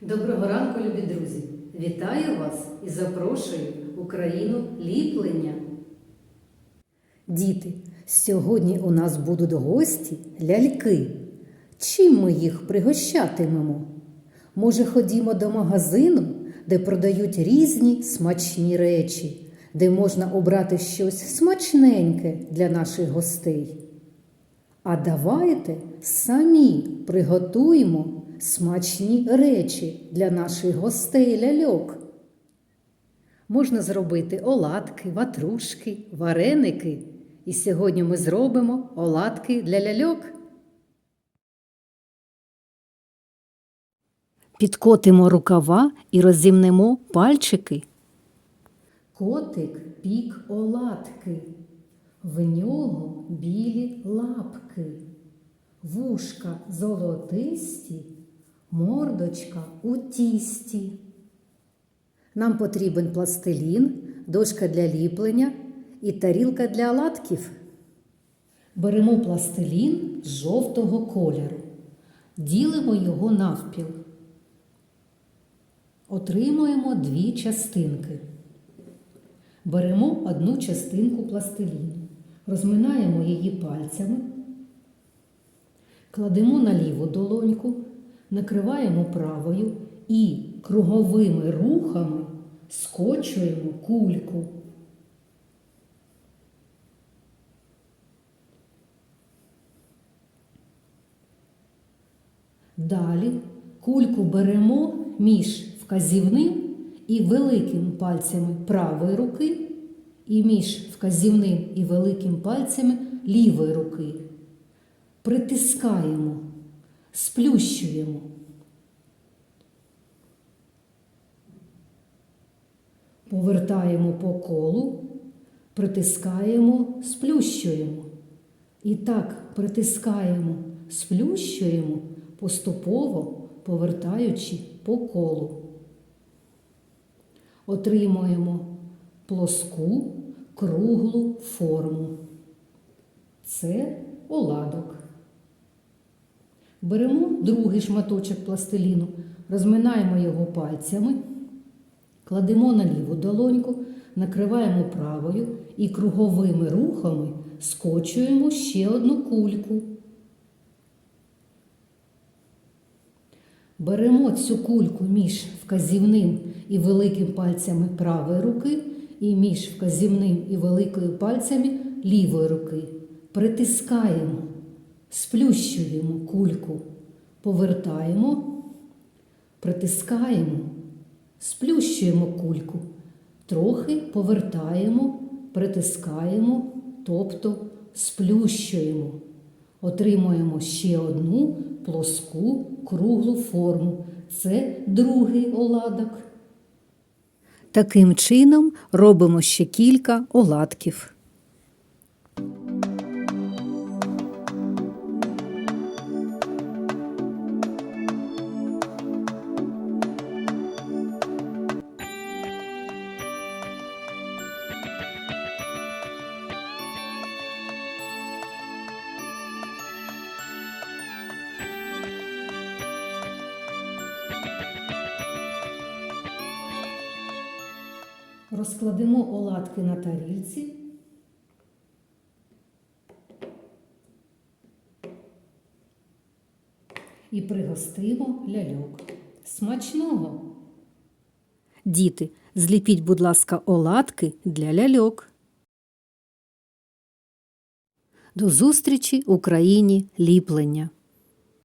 Доброго ранку, любі друзі! Вітаю вас і запрошую в Україну ліплення. Діти, сьогодні у нас будуть гості ляльки. Чим ми їх пригощатимемо? Може, ходімо до магазину, де продають різні смачні речі, де можна обрати щось смачненьке для наших гостей. А давайте самі приготуємо смачні речі для наших гостей ляльок. Можна зробити оладки, ватрушки, вареники. І сьогодні ми зробимо оладки для ляльок. Підкотимо рукава і розімнемо пальчики. Котик пік оладки. В нього білі лапки, вушка золотисті, мордочка у тісті. Нам потрібен пластилін, дошка для ліплення і тарілка для оладків. Беремо пластилін жовтого кольору, ділимо його навпіл. Отримуємо дві частинки. Беремо одну частинку пластиліну, розминаємо її пальцями, кладемо на ліву долоньку, накриваємо правою і круговими рухами скочуємо кульку. Далі кульку беремо між вказівним і великим пальцями правої руки і між вказівним і великим пальцями лівої руки. Притискаємо, сплющуємо. Повертаємо по колу, притискаємо, сплющуємо. І так притискаємо, сплющуємо, поступово повертаючи по колу. Отримуємо плоску круглу форму. Це оладок. Беремо другий шматочок пластиліну, розминаємо його пальцями, кладемо на ліву долоньку, накриваємо правою і круговими рухами скочуємо ще одну кульку. Беремо цю кульку між вказівним і великим пальцями правої руки і між вказівним і великою пальцями лівої руки. Притискаємо, сплющуємо кульку, повертаємо, притискаємо, сплющуємо кульку, трохи повертаємо, притискаємо, тобто сплющуємо. Отримуємо ще одну плоску круглу форму. Це другий оладок. Таким чином робимо ще кілька оладків. Розкладемо оладки на тарілці. І пригостимо ляльок. Смачного! Діти, зліпіть, будь ласка, оладки для ляльок. До зустрічі Україні ліплення!